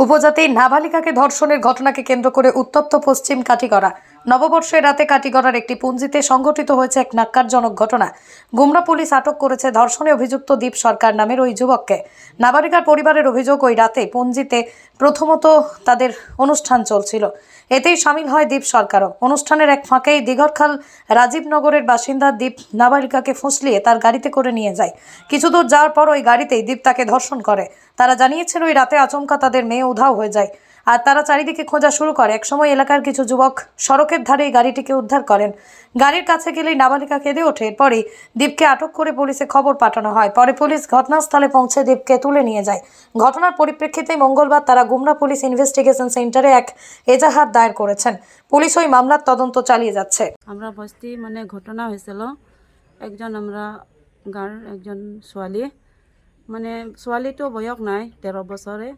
উপজাতির নাবালিকাকে ধর্ষণের ঘটনাকে কেন্দ্র করে উত্তপ্ত পশ্চিম কাটিগড়া। নববর্ষের রাতে কাটিগড়ার একটি পুঞ্জিতে সংঘটিত হয়েছে এক নাক্কারজনক ঘটনা। গুমরা পুলিশ আটক করেছে ধর্ষণে অভিযুক্ত দীপ সরকার নামের ওই যুবককে। নাবালিকার পরিবারের অভিযোগ, ওই রাতে পুঞ্জিতে প্রথমত তাদের অনুষ্ঠান চলছিল। এতেই সামিল হয় দীপ সরকারও। অনুষ্ঠানের এক ফাঁকেই দিঘরখাল রাজীবনগরের বাসিন্দা দীপ নাবালিকাকে ফুসলিয়ে তার গাড়িতে করে নিয়ে যায়। কিছু দূর যাওয়ার পর ওই গাড়িতেই দীপ তাকে ধর্ষণ করে। তারা জানিয়েছেন, ওই রাতে আচমকা তাদের মেয়ে উধাও হয়ে যায়। আর তারা চারিদিকে খোঁজা শুরু করে। একসময় এলাকার কিছু যুবক সড়কের ধারে গাড়িটিকে উদ্ধার করেন। গাড়ির কাছে গেলেই নাবালিকা কেঁদে ওঠে। এরপরই দীপকে আটক করে পুলিশে খবর পাঠানো হয়। পরে পুলিশ ঘটনাস্থলে পৌঁছে দীপকে তুলে নিয়ে যায়। ঘটনার পরিপ্রেক্ষিতে মঙ্গলবার তারা গুমরা পুলিশ ইনভেস্টিগেশন সেন্টারে এক এজাহার দায়ের করেছেন। পুলিশ ওই মামলার তদন্ত চালিয়ে যাচ্ছে। আমরা বস্তি মানে ঘটনা হয়েছিল। একজন আমরা গাঁৱৰ একজন ছোৱালী মানে ছোৱালীটো বয়স নাই তেৰ বছৰে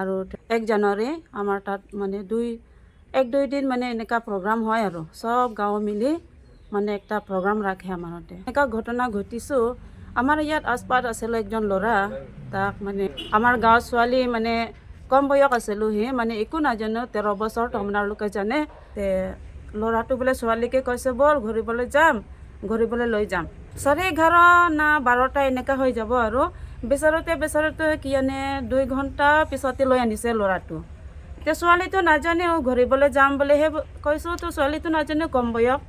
আৰু এক জানুৱাৰী আমাৰ তাত মানে দুই এক দুই দিন মানে এনেকুৱা প্ৰগ্ৰাম হয় আৰু। চব গাঁও মিলি মানে একটা প্ৰগ্ৰাম ৰাখে আমাৰ তাতে। এনেকুৱা ঘটনা ঘটিছোঁ। আমাৰ ইয়াত আচপাত আছিলোঁ একজন ল'ৰা তাক মানে আমাৰ গাঁৱৰ ছোৱালী মানে কম বয়স আছিলোঁ সি মানে একো নাজানো তেৰ বছৰ আপোনালোকে জানে। তে ল'ৰাটো বোলে ছোৱালীকে কৈছে ব'ল ঘূৰিবলৈ যাম। ঘূৰিবলৈ লৈ যাম। চাৰে এঘাৰ না বাৰটা এনেকুৱা হৈ যাব আৰু। বিচাৰোঁতে বিচাৰোঁতে কি আনে, দুই ঘণ্টা পিছতে লৈ আনিছে ল'ৰাটো। এতিয়া ছোৱালীটো নাজানেও, ঘূৰিবলৈ যাম বুলিহে কৈছোঁ, তো ছোৱালীটো নাজানে কম বয়স।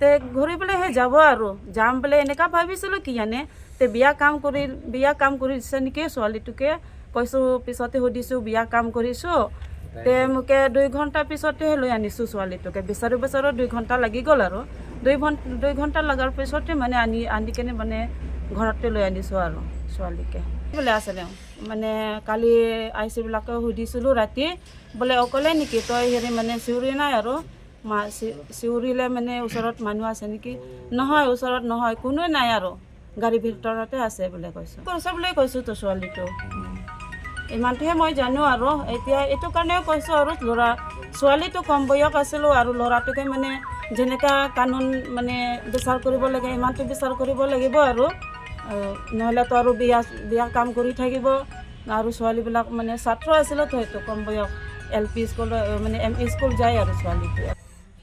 তে ঘূৰিবলৈহে যাব আৰু। যাম বুলি এনেকুৱা ভাবিছিলোঁ কি আনে। তে বিয়া কাম কৰি, বিয়া কাম কৰিছে নেকি ছোৱালীটোকে। কৈছোঁ, পিছতে সুধিছোঁ, বিয়া কাম কৰিছোঁ। তে মোকে দুই ঘণ্টা পিছতেহে লৈ আনিছোঁ ছোৱালীটোকে। বিচাৰো বিচাৰো দুই ঘণ্টা লাগি গ'ল আৰু। দুই ঘণ্টা দুই ঘণ্টা লগাৰ পিছতে মানে আনি আনি কেনে মানে ঘৰতে লৈ আনিছোঁ আৰু ছোৱালীকে। বোলে আছে তেওঁ। মানে কালি আই চিবিলাকে সুধিছিলোঁ ৰাতি। বোলে অকলে নেকি? তই হেৰি মানে চিঞৰি নাই আৰু। মা চিঞৰিলে মানে ওচৰত মানুহ আছে নেকি? নহয় ওচৰত নহয়। কোনোৱে নাই আৰু। গাড়ীৰ ভিতৰতে আছে বোলে কৈছোঁ। কৈছে বুলি কৈছোঁ তো ছোৱালীটো। ইমানটোহে মই জানো আৰু। এতিয়া এইটো কাৰণেও কৈছোঁ আৰু ল'ৰা ছোৱালীটো কম বয়স আছিলোঁ আৰু ল'ৰাটোকে মানে যেনেকুৱা কানুন মানে বিচাৰ কৰিব লাগে ইমানটো বিচাৰ কৰিব লাগিব আৰু। নহ'লেতো আৰু বিয়া বিয়া কাম কৰি থাকিব। আৰু ছোৱালীবিলাক মানে ছাত্ৰ আছিলো তো সেইটো কম বয়স। এল পি স্কুল মানে এম ই স্কুল যায় আৰু ছোৱালীটো।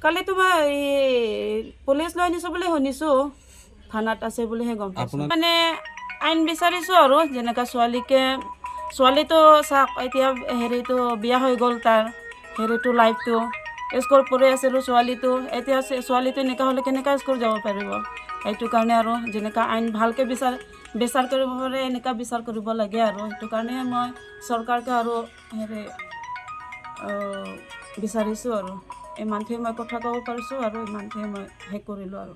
কালি তোমাৰ এই পুলিচ লৈ আনিছোঁ বুলি শুনিছোঁ। থানাত আছে বুলিহে গম পাইছোঁ। মানে আইন বিচাৰিছোঁ আৰু যেনেকৈ ছোৱালীকে ছোৱালীটো চাওক এতিয়া হেৰিটো বিয়া হৈ গ'ল তাৰ হেৰিটো লাইফটো স্কুল পঢ়ি আছিলোঁ ছোৱালীটো এতিয়া ছোৱালীটো এনেকুৱা হ'লে কেনেকৈ স্কুল যাব পাৰিব? সেইটো কাৰণে আৰু যেনেকুৱা আইন ভালকৈ বিচাৰ বিচাৰ কৰিব পাৰে এনেকুৱা বিচাৰ কৰিব লাগে আৰু। সেইটো কাৰণে মই চৰকাৰকে আৰু হেৰি বিচাৰিছোঁ আৰু। ইমানটোৱে মই কথা ক'ব পাৰিছোঁ আৰু ইমানটোৱে মই শেষ কৰিলোঁ আৰু।